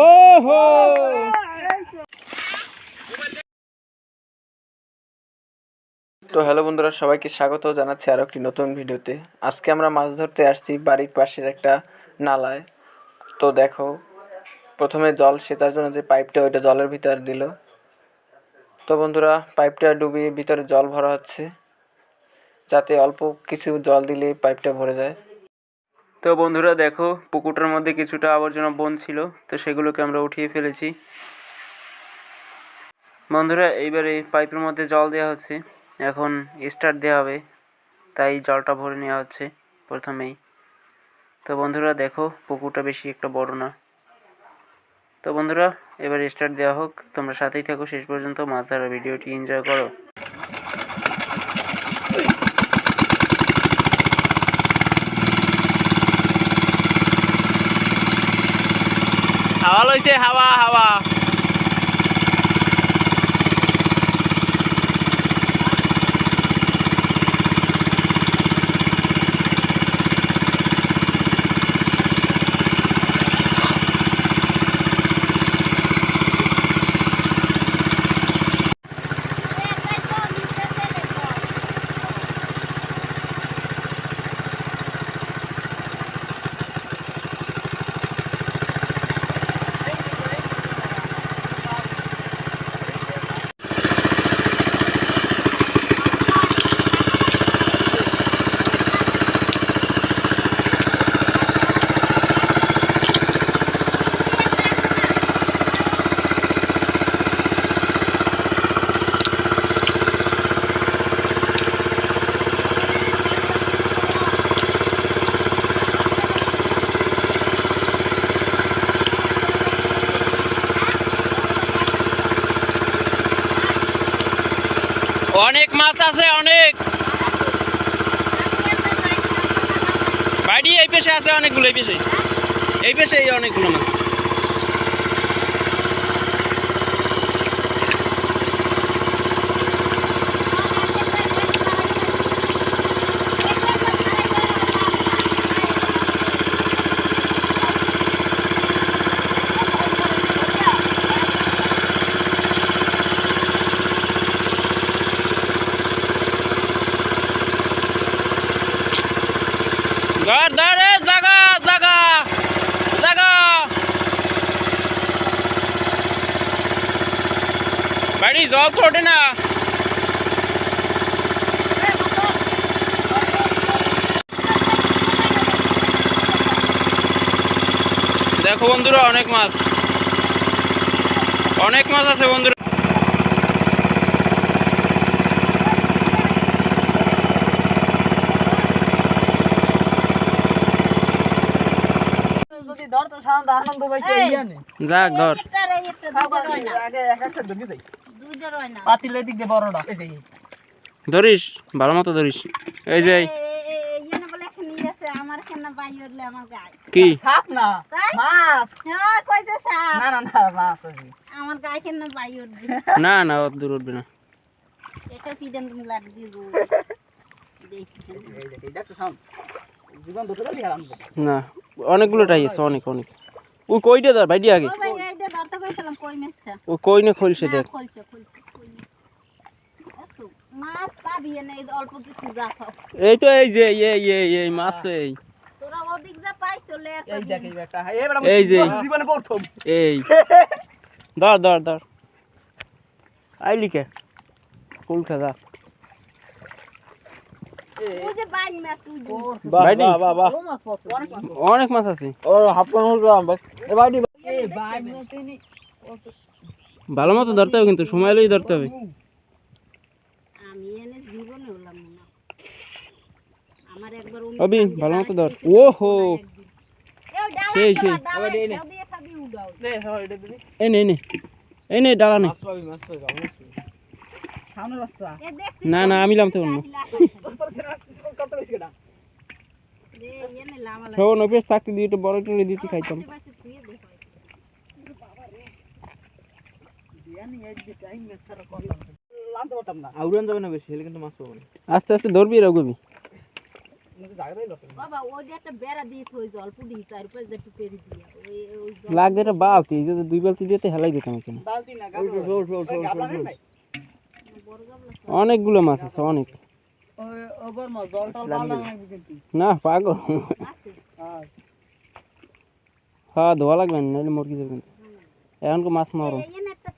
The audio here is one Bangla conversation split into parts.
ওহো! তো হ্যালো বন্ধুরা সবাইকে স্বাগত জানাচ্ছি আরও একটি নতুন ভিডিওতে। আজকে আমরা মাছ ধরতে আসছি বাড়ির পাশের একটা নালায়। তো দেখো প্রথমে জল সেচার জন্য যে পাইপটা ওইটা জলের ভিতর দিল। তো বন্ধুরা পাইপটা ডুবিয়ে ভিতরে জল ভরা হচ্ছে। যাতে অল্প কিছু জল দিলে পাইপটা ভরে যায়। তো বন্ধুরা দেখো, পুকুরটার মধ্যে কিছুটা আবর্জনা বন ছিল, তো সেগুলোকে আমরা উঠিয়ে ফেলেছি। বন্ধুরা, এইবার এই পাইপের মধ্যে জল দেওয়া হচ্ছে। এখন স্টার্ট দেওয়া হবে, তাই জলটা ভরে নেওয়া হচ্ছে প্রথমেই। তো বন্ধুরা, দেখো, পুকুরটা বেশি একটা বড় না। তো বন্ধুরা, এবার স্টার্ট দেওয়া হোক। তোমরা সাথেই থাকো, শেষ পর্যন্ত মাছ ধরার ভিডিওটি এনজয় করো। 好了谢好不好好不好 আছে অনেকগুলো এই পেশে এই পেশে এই অনেকগুলো মাছ ধর ধর এ জাগা জাগা জাগা বাড়ি জল তো ওঠে না দেখো বন্ধুরা অনেক মাছ। অনেক মাছ আছে বন্ধুরা। যদি ধর তো সাধারণত আনন্দ পাইছে নেই যাক ধর। আগে এক একটা ধরবি যাই পাতিল এদিক দিয়ে বড়টা ধরিস ভালো মতো ধরিস। এই যে কি? সাপ না? না না না মাছ আমার গায়ে কেন বাই উঠবে না না অত দূর উঠবে না। এটা লাগ দিব অনেকগুলো টাই আছে অনেক অনেক। ওই কইটা ধর আগে। ও ভাই ধরতে কই ও না খলছে দেখ। খোলছে খোলছে। মাছ পাবি না এই অল্প কিছু যা খাও এই তো এই যে এই এই এই মাছ তো এই। তোরা ওদিক যা পাই চলে একটা এই দেখ এই একটা এই বেটা এই যে। জীবনে প্রথম। এই। ধর ধর ধর। আইলি কে কুল অনেক মাছ আছে। হাফ ভালো মতো ধরতে হবে কিন্তু সময় লই ধরতে হবে আমি এনে জীবনে হলাম না আমার একবার অন্য অবি ভালো মতো ধর। এই ডালা সেই, সেই। এই নে। একটা এই নে এই নে। এই নে ডালা নে না না আমি লামতে লামা শোন অভ্যেস থাকতে দিয়ে একটু বড় টরে দিতে খাইতাম। আস্তে আস্তে ধরবি রঘবি একটা একটু লাগবে বালতি যদি দুই বালতি দিতে হেলাই দিতাম এখানে। অনেকগুলো মাছ আছে অনেক। না পাগল। আছে। হ্যাঁ। ধোয়া লাগবে না নাহলে মুরগি দেবে এখন মাছ মারো একটা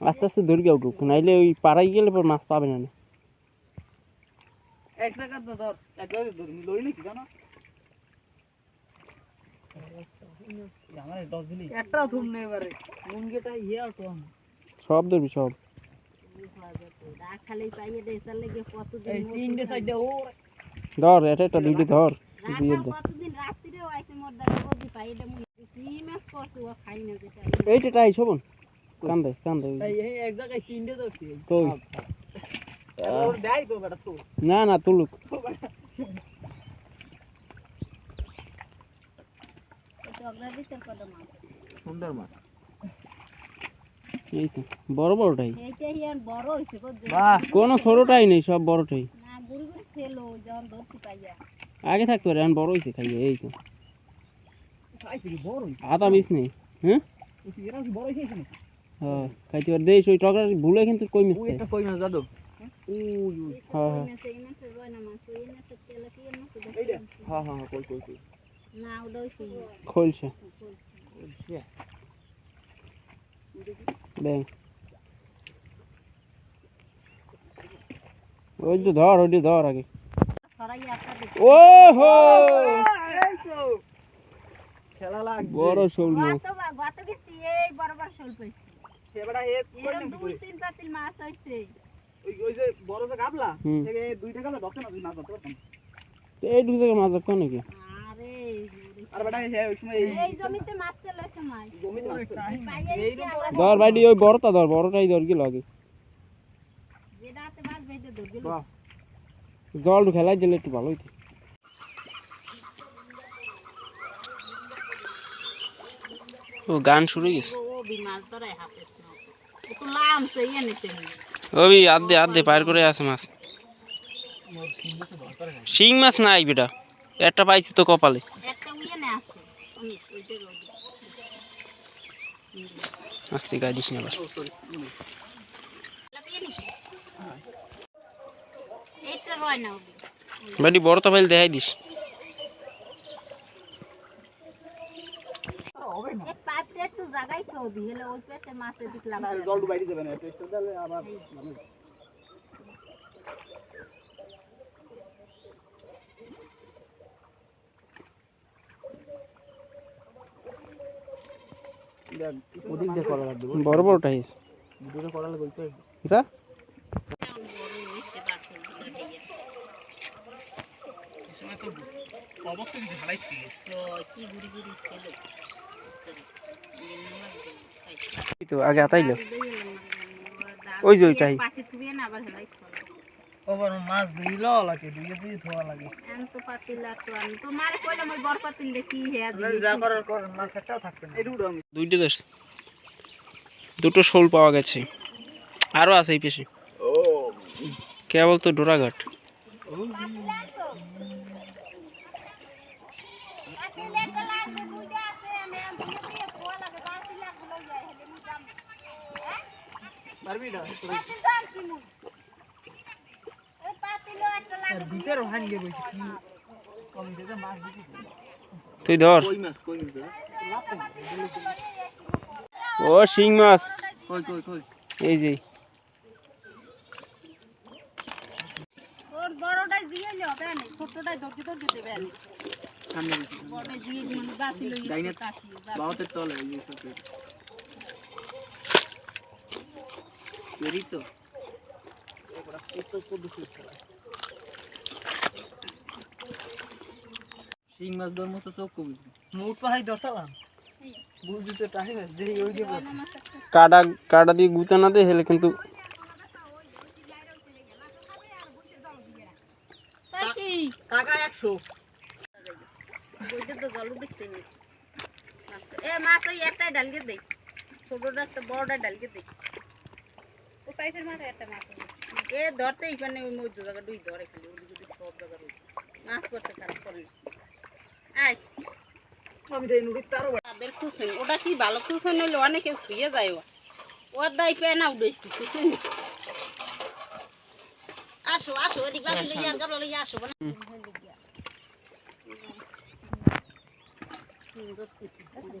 আস্তে আস্তে ধরকে উঠুক নাইলে ওই পাড়াই গেলে পর মাছ পাবে না। এক টাকা তো ধর একবারে ধর লই নাকি জানো? একটা থুম নেই এবারে ইয়ে সব ধরবি সব। ধর এটা একটা দুইটা ধর। দিয়ে দে। এইটা টাই শোভন কান্দে কান্দে। এক জায়গায় তিনটে ধরছি। না না তুলুক। সুন্দর মাছ এই তো বড় বড়টাই। কোনো ছোটটাই নেই সব বড়টাই। আগে থাকতো রে এখন বড় হয়েছে খাইয়ে এই তো। খাইছি কি বড় আতা বিষ নেই হ্যাঁ? হ্যাঁ খাইতে পার। দেশ ওই টকরা ভুলে কিন্তু কই মিশছে। কই মাছ দাদু হ্যাঁ হ্যাঁ মাছ ওই মাছের তেলা কি মাছ এইটা হ্যাঁ হ্যাঁ কই কই কই না ওটা হইছে খোলছে ব্যাং ওই তো ধর ওই ধর আগে ও হো খেলা লাগবে বড় শোল মাছ গত গেছি এই বড় বড় শোল পাইছি সেবাটা হে দুই তিন পাতিল মাছ হইছে ওই ওই যে বড় যে গাবলা থেকে দুই টাকা ধরতে না তুই ধরতে পারতাম এই দু জায়গায় মাছ রাখতো নাকি? আরে আর। বেটা ওই সময় এই এই জমিতে মাছ চলে সময়। জমিতে মাছ ধরে। বাইডি ওই বড়টা ধর বড়টাই ধর ধর গেল জল খেলাই দিলে একটু ভালো হইতো। ও গান শুরু গেছে। ও বি মাছ ধরে হাতে তো লামছে ইয়ে নিতে। ওই আধে আধে পার করে আছে মাছ। শিং মাছ নাই বেটা একটা পাইছি তো কপালে। আস্তে গায়ে দিস না বাড়ি বড়টা পাইলে দেখাই দিস এই পাইপটা একটু জায়গায় তো ওবি হলে ওই পেটে মাছে দিকলাম না জল ডুবাই দিতে না টেস্ট আবার ওদিক দিয়ে করা লাগবে বড় বড়টা হিস। ভিডিওটা করা লাগবে তো যা। অবস্থা কিছু ভালাই ছিল কি গুড়ি গুড়ি ছিল। তো আগে আতাইলো। ওই যে ওইটাই। মাছ ধুইল লাগে ধুইয়ে দিয়ে ধোয়া লাগে। তো পাতিল তো আমি। তো মারে কইলাম ওই বড় পাতিল দেখি হে যা করার কর মাছ একটাও থাকবে না। এই আমি। দুইটা দেশ দুটো শোল পাওয়া গেছে। আরও আছে এই পেশে কেবল তো ডোরাঘাট। পারবি না? তুই ধর। কই মাছ কই মাছ ও শিং মাছ। কই কই কই? এই যে। ওর বড়টাই দিয়ে লো বেন ছোটটাই ধরতে ধরতে দেবে সামনে বড়টাই দিয়ে মানে গাছি লই ডাইনে কাটি বাউতে তলে এই যে সব এরি তো শিং মাছ ধর মতো চোখ কমিছে মুট পাহাই দশালাম বুঝি তো টাইম আছে দেখি ওই যে কাটা কাটা দিয়ে গুতে না দে হেলে কিন্তু টাকা একশো। বইটা তো জল দেখতে নেই এ মাছ ওই একটাই ডালকে দেই ছোটটা একটা বড়টা ডালকে দেই ও পাইপের মাথায় একটা মাছ। এ ধরতেই পারে ওই মধ্যে জায়গা দুই ধরে খালি ওদিকে ওদিকে সব জায়গা রয়েছে মাছ করতে খারাপ করে। আয়। আমি দেই নুড়ি তারও তাদের খুশন ওটা কি ভালো খুশন হইলে অনেকে শুয়ে যায় ওর দায় পেয়ে না উঠেছি খুশন আসো আসো ওদিক বাবু লইয়া গাবলা লইয়া আসো। না মাহা মাহা ওরে বাইলে দে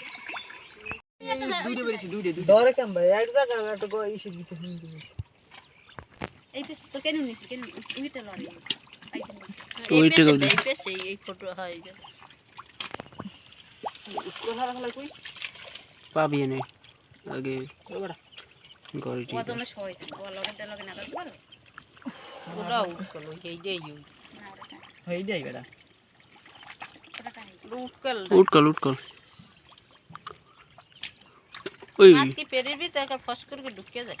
এই দেখো লাগিয়ে দিবি মানে যাবি ডরে কেন ভাই এক জায়গায় একটা গো ইসে দিতে হিন্দি এই পেছে তো কেন নিছি কেন উইটা লড়ে ওইটা এই লড়ে। পেছে এই পেছে এই ছোট হয় যে। স্কুল হারা খেলা কই পাবি এনে। আগে ওরা ঘরে ঠিক ওজনে সয় ও লড়ে লগে না পারো ওরা উঠকল এই যে ইউ হই যাই বেটা। উঠকল উঠকল উঠকল। ওই। মাছ পেরের ভিতরে ফস করে ঢুকে যায়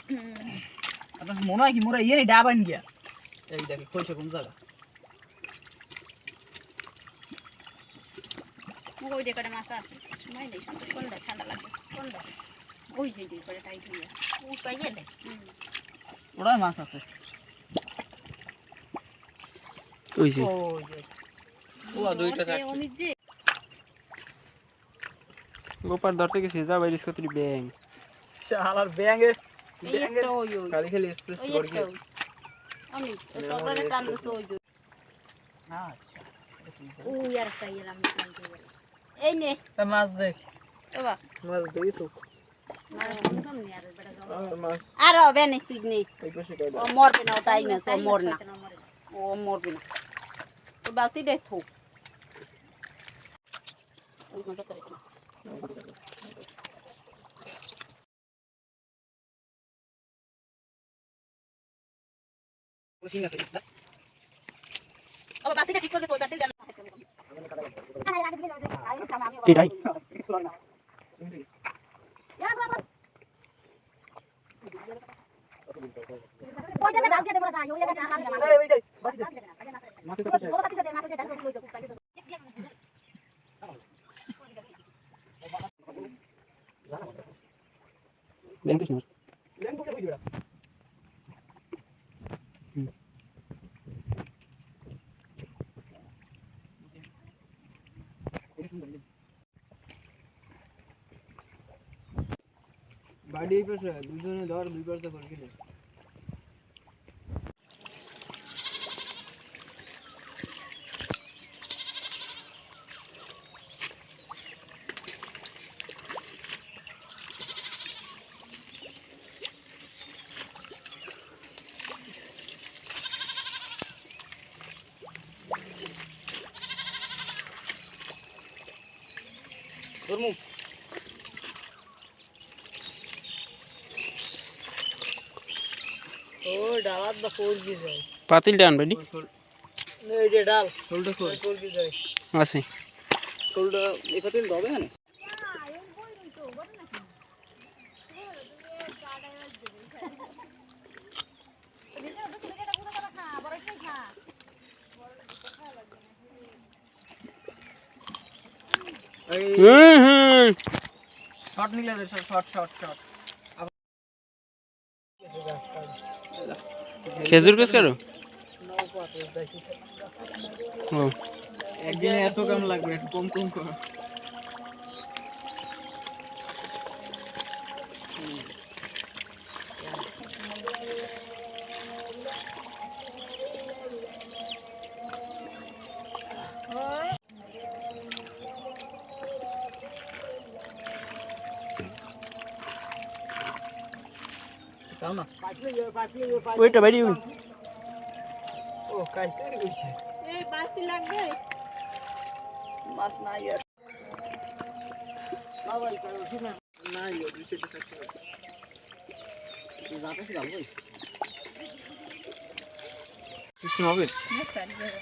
আপনার মনে হয় কি মোরা ইয়ে ডাবান গিয়া। এই দেখে কইছে কোন জায়গা? ওই ডেকারে মাছ আছে। সময় নেই সন্ধ্যা কোনটা ঠান্ডা লাগে কোনটা ওই যে যে করে টাইট হয়ে ও পাইয়ে দেয়? ওরা মাছ আছে। ওই যে ও ও দুইটা কাটছে গোপার ধরতে গেছে যা বাইরে কতরি ব্যাং। শালার ব্যাঙে ওই খালি ওই করে অমিত ওই। টোটালে টান দিতে ওই আচ্ছা ও ইয়ার এই নে। মাছ দেখ। বাবা মাছ দেই তো। কম আর হবে না তুই নেই এই পাশে কাই ও মরবে না ও তাই না ও মর না। ও মরবে না। ও বালতি দে থুক ওই মতো করে দিন। ঠিক আছে ও বালতিটা ঠিক করে দে ওই বালতিটা এটাই এই ওই যাই বাকি দে মাছে কাছে ব্যাং কৃষ্ণ লেন তোকে বুঝিরা বাড়ি পাশে দুজনে ধর দুই পাশে করে ধর্মু। ও ডালাত বা কোল কি যায়। পাতিল ডান বাড়ি এই যে ডাল। কোলটা কোল কোল কি যায়। আছে কোলটা এখানে হবে না হুম হুম। শর্ট নিলে শর্ট শর্ট শর্ট খেজুর গাছ কারও একদিন এত কাম লাগবে? একটু কম কম কর। ওইটা বাড়ি ওই। ও কাইতে গেছে। এই বালতি লাগবে? মাছ নাই আর। নাই ও দুইশো টাকা যাতে কি ভালো সিস্টেম হবে না, চারি জায়গা।